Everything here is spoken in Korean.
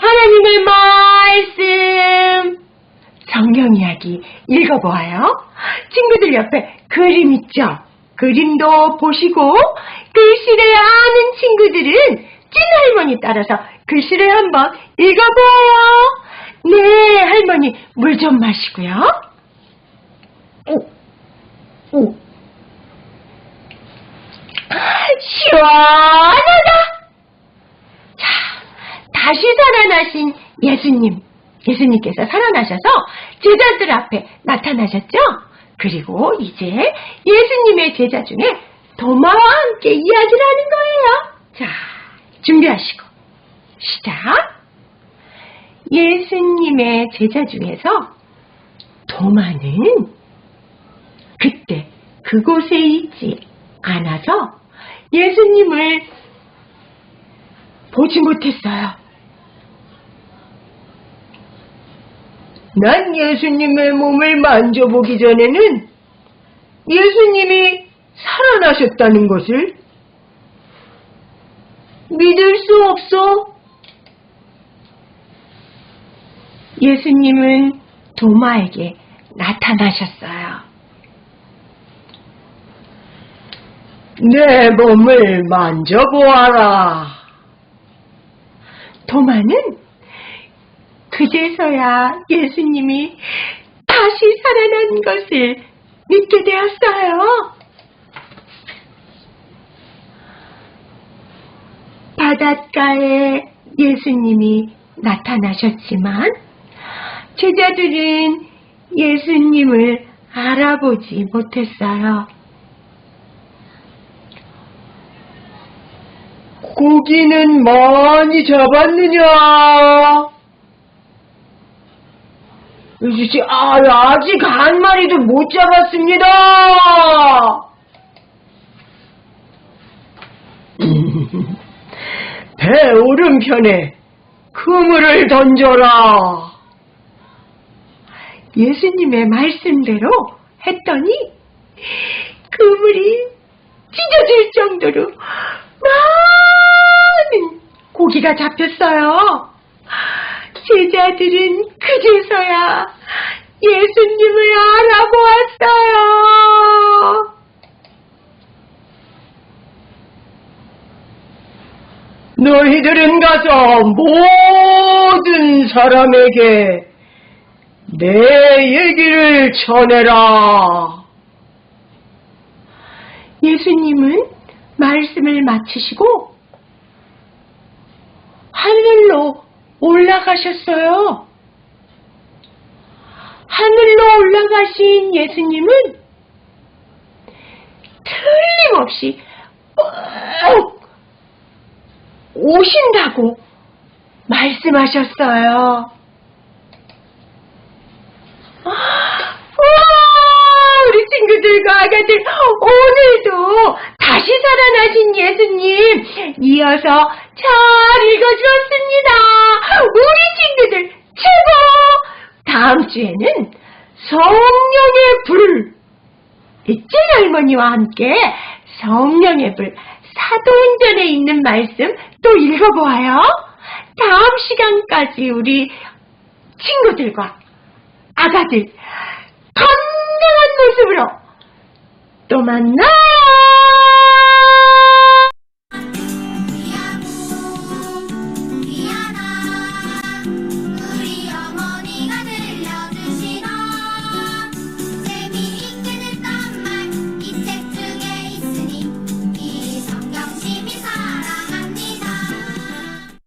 하나님의 말씀 성경 이야기 읽어보아요. 친구들 옆에 그림 있죠? 그림도 보시고 글씨를 아는 친구들은 찐 할머니 따라서 글씨를 한번 읽어보아요. 네, 할머니 물 좀 마시고요. 오, 오. 시원하다. 자, 다시 살아나신 예수님. 예수님께서 살아나셔서 제자들 앞에 나타나셨죠? 그리고 이제 예수님의 제자 중에 도마와 함께 이야기를 하는 거예요. 자, 준비하시고 시작. 예수님의 제자 중에서 도마는 그때 그곳에 있지 않아서 예수님을 보지 못했어요. 난 예수님의 몸을 만져보기 전에는 예수님이 살아나셨다는 것을 믿을 수 없어. 예수님은 도마에게 나타나셨어요. 내 몸을 만져보아라. 도마는 그제서야 예수님이 다시 살아난 것을 믿게 되었어요. 바닷가에 예수님이 나타나셨지만 제자들은 예수님을 알아보지 못했어요. 고기는 많이 잡았느냐? 이제 아, 아직 한 마리도 못 잡았습니다. 배 오른편에 그물을 던져라. 예수님의 말씀대로 했더니 그물이 찢어질 정도로 많은 고기가 잡혔어요. 제자들은 그제서야 예수님을 알아보았어요. 너희들은 가서 모든 사람에게 내 얘기를 전해라. 예수님은 말씀을 마치시고 하늘로 올라가셨어요. 하늘로 올라가신 예수님은 틀림없이 꼭 오신다고 말씀하셨어요. 우와, 우리 친구들과 아가들, 오늘도 다시 살아나신 예수님, 이어서 잘 읽어주었습니다. 우리 친구들, 최고! 다음 주에는 성령의 불, 이찐 할머니와 함께 성령의 불, 사도행전에 있는 말씀 또 읽어보아요. 다음 시간까지 우리 친구들과 아가들 건강한 모습으로 또 만나요.